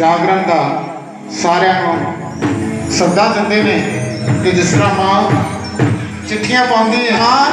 ਜਾਗਰਣ ਦਾ ਸਾਰਿਆਂ ਨੂੰ ਸੱਦਾ ਦਿੰਦੇ ਨੇ ਕਿ ਜਿਸ ਤਰ੍ਹਾਂ ਮਾਂ ਚਿੱਠੀਆਂ ਪਾਉਂਦੀ ਹੈ। ਹਾਂ।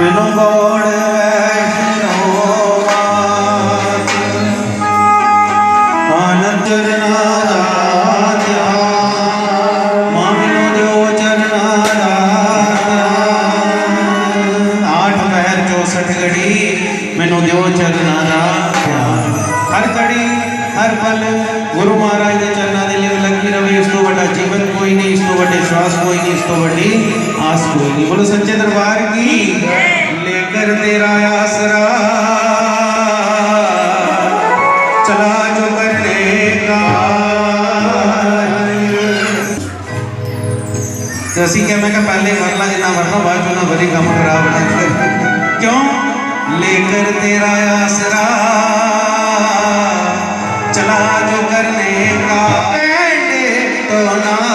ਮੈਨੂੰ ਗੋੜ ਵੈਸ਼ਨੋਵਾ ਆਨੰਦ ਜਨਾ ਮੈਨੂੰ ਦਿਓ ਚਰਨਾਂ ਦਾ ਪਿਆਰ ਹਰ ਘੜੀ, ਹਰ ਪਲ ਗੁਰੂ ਮਹਾਰਾਜ ਦੇ ਚਰਨਾਂ ਦੇ ਲਈ ਲੱਗੀ ਰਵੇ, ਇਸ ਤੋਂ ਵੱਡਾ ਜੀਵਨ ਕੋਈ ਨਹੀਂ, ਇਸ ਤੋਂ ਵੱਡੇ ਸਵਾਸ ਕੋਈ ਨਹੀਂ, ਇਸ ਤੋਂ ਵੱਡੀ आस कोई नहीं बोलो सच्चे दरबार की, लेकर तेरा आसरा। चला जो करने का। जैसी क्या मैं पहले मरना जितना मरना बाद चुना बड़ी कम खराब ना क्यों? लेकर तेरा आसरा। चला जो करने का। तो ना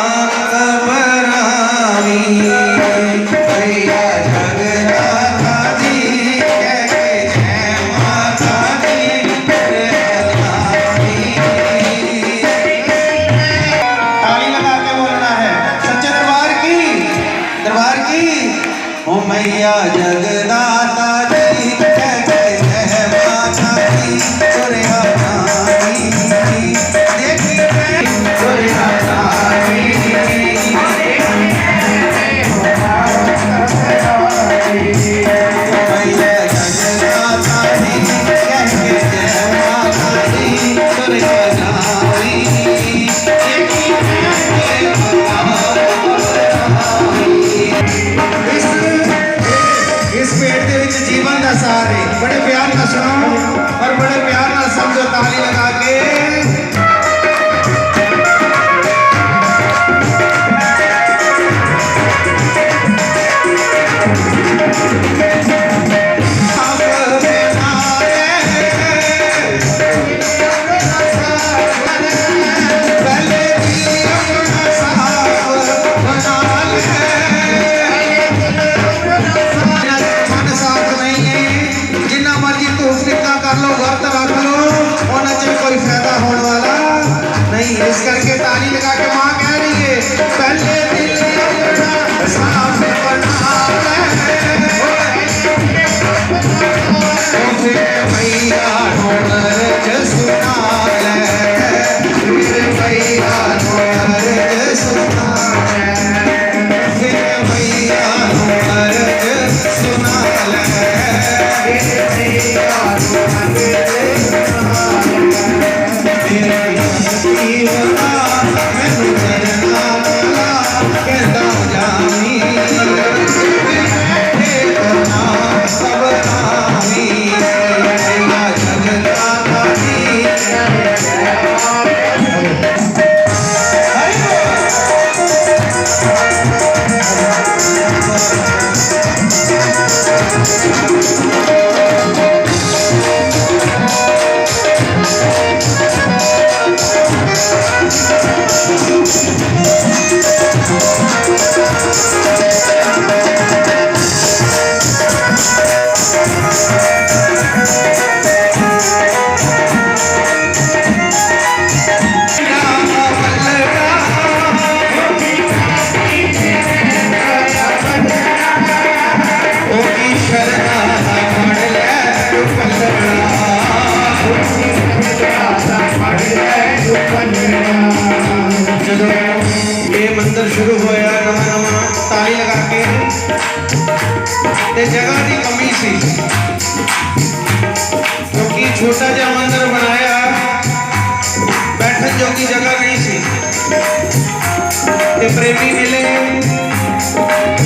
ਤੇ ਪ੍ਰੇਮੀ ਮਿਲੇ।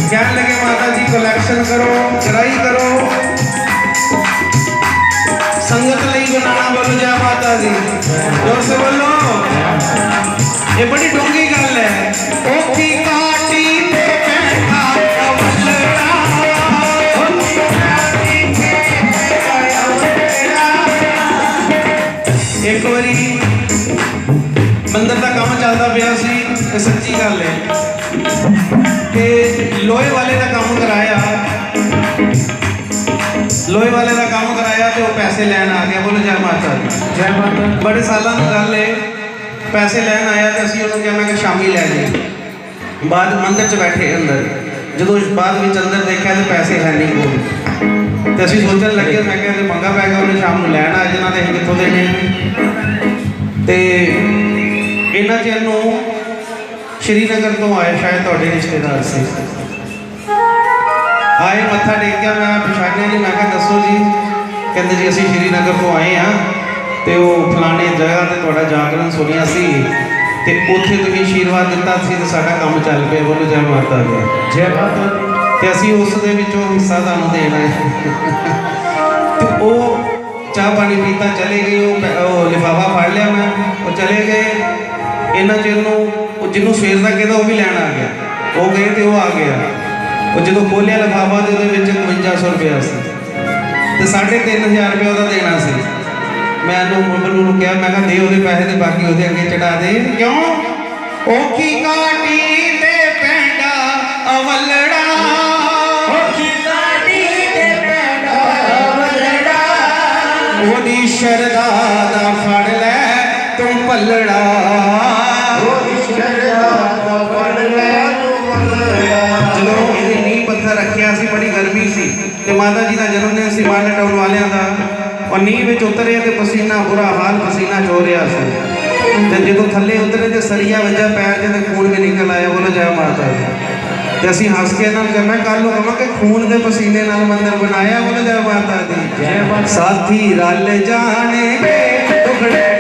ਕਹਿਣ ਲਗੇ ਮਾਤਾ ਜੀ ਕਲੈਕਸ਼ਨ ਕਰੋ ਚੜਾਈ ਕਰੋ। ਸੰਗਤ ਲਈ ਬਣਾਉਣਾ ਬੋਲੋ ਜੈ ਮਾਤਾ ਜੀ। ਜੋਰ ਸੇ ਬੋਲੋ ਇਹ ਬੜੀ ਡੂੰਗੀ ਗੱਲ ਹੈ। ਔਖੀ ਕਾਟੀ ਲੋਹੇ ਵਾਲੇ ਦਾ ਕੰਮ ਕਰਾਇਆ। ਲੋਹੇ ਵਾਲੇ ਦਾ ਕੰਮ ਕਰਾਇਆ ਤੇ ਉਹ ਪੈਸੇ ਲੈਣ ਆ ਗਿਆ। ਬੋਲੋ ਜੈ ਮਾਤਾ ਜੈ ਮਾਤਾ ਬੜੇ ਸਾਲਾਂ ਦੀ ਗੱਲ ਹੈ ਪੈਸੇ ਲੈਣ ਆਇਆ ਤੇ ਅਸੀਂ ਉਹਨੂੰ ਕਿਹਾ ਮੈਂ ਕਿ ਸ਼ਾਮੀ ਲੈ ਜੀ ਬਾਅਦ ਮੰਦਿਰ 'ਚ ਬੈਠੇ ਅੰਦਰ। ਜਦੋਂ ਬਾਅਦ ਵਿੱਚ ਅੰਦਰ ਦੇਖਿਆ ਤੇ ਪੈਸੇ ਹੈ ਨਹੀਂ ਕੋਲ। ਤੇ ਅਸੀਂ ਸੋਚਣ ਲੱਗੇ ਮੈਂ ਕਿਹਾ ਤੇ ਪੰਗਾ ਪੈ ਗਿਆ ਉਹਨੇ ਸ਼ਾਮ ਨੂੰ ਲੈਣ ਆ ਜਾਣਾ ਤੇ ਅਸੀਂ ਕਿੱਥੋਂ ਦੇਣੇ? ਤੇ ਇਹਨਾਂ ਚਿਰ ਨੂੰ ਸ਼੍ਰੀਨਗਰ ਤੋਂ ਆਏ ਸ਼ਾਇਦ ਤੁਹਾਡੇ ਰਿਸ਼ਤੇਦਾਰ ਸੀ। ਆਏ ਮੱਥਾ ਟੇਕਿਆ ਮੈਂ ਪਛਾਣਿਆ ਨਹੀਂ ਮੈਂ ਕਿਹਾ ਦੱਸੋ ਜੀ ਕਹਿੰਦੇ ਜੀ ਅਸੀਂ ਸ਼੍ਰੀਨਗਰ ਤੋਂ ਆਏ ਆ ਤੇ ਉਹ ਫਲਾਣੇ ਜਗ੍ਹਾ ਤੇ ਤੁਹਾਡਾ ਜਾਗਰਣ ਸੁਣਿਆ ਸੀ ਤੇ ਉੱਥੇ ਤੁਸੀਂ ਆਸ਼ੀਰਵਾਦ ਦਿੱਤਾ ਸੀ ਤੇ ਸਾਡਾ ਕੰਮ ਚੱਲ ਪਿਆ। ਬੋਲੋ ਜੈ ਮਾਤਾ ਦੀ। ਜੈ ਮਾਤਾ ਤੇ ਅਸੀਂ ਉਸ ਦੇ ਵਿੱਚੋਂ ਹਿੱਸਾ ਤੁਹਾਨੂੰ ਦੇਣਾ ਹੈ। ਤੇ ਉਹ ਚਾਹ ਪਾਣੀ ਪੀਤਾ ਚਲੇ ਗਏ। ਉਹ ਲਿਫਾਫਾ ਫੜ ਲਿਆ ਮੈਂ। ਉਹ ਚਲੇ ਗਏ। ਇਹਨਾਂ ਚਿਰ ਨੂੰ ਉਹ ਜਿਹਨੂੰ ਸਵੇਰ ਦਾ ਕਹਿੰਦਾ ਉਹ ਵੀ ਲੈਣ ਆ ਗਿਆ। ਉਹ ਗਏ ਤੇ ਉਹ ਆ ਗਿਆ। ਉਹ ਜਦੋਂ ਖੋਲਿਆ ਲਿਫਾਫਾ ਤੇ ਉਹਦੇ ਵਿੱਚ 5200 ਰੁਪਇਆ ਸੀ। ਤੇ 3500 ਰੁਪਇਆ ਉਹਦਾ ਦੇਣਾ ਸੀ। ਮੈਂ ਉਹਨੂੰ ਮੁੰਬਰ ਨੂੰ ਕਿਹਾ ਮੈਂ ਕਿਹਾ ਦੇ ਉਹਦੇ ਪੈਸੇ ਤੇ ਬਾਕੀ ਉਹਦੇ ਅੱਗੇ ਚੜਾ ਦੇ। ਕਿਉਂ? ਔਖੀ ਕਾਟੀ ਤੇ ਪੈਂਡਾ ਅਵਲੜਾ। ਉਹਦੀ ਸ਼ਰਦਾ ਦਾ ਫੜ ਲੈ ਤੂੰ ਪੱਲੜਾ ਨੀਂਹ ਵਿੱਚ ਉਤਰੇ ਤੇ ਪਸੀਨਾ ਬੁਰਾ ਹਾਲ ਪਸੀਨਾ ਚੋ ਰਿਹਾ ਸੀ। ਤੇ ਜਦੋਂ ਥੱਲੇ ਉਤਰੇ ਤੇ ਸਰੀਆ ਵੱਜਾ ਪੈਰ ਤੇ ਖੂਨ ਵੀ ਨਿਕਲ ਆਇਆ ਬੋਲੋ ਜੈ ਮਾਤਾ ਦੀ। ਤੇ ਅਸੀਂ ਹੱਸ ਕੇ ਨਾਲ ਕਹਿੰਦਾ ਕੱਲ ਨੂੰ ਕਹਾਂਗੇ ਖੂਨ ਦੇ ਪਸੀਨੇ ਨਾਲ ਮੰਦਰ ਬਣਾਇਆ ਬੋਲੋ ਜੈ ਮਾਤਾ ਦੀ। ਜੈ। ਸਾਥੀ ਰਲ ਜਾਣਗੇ ਟੁਕੜੇ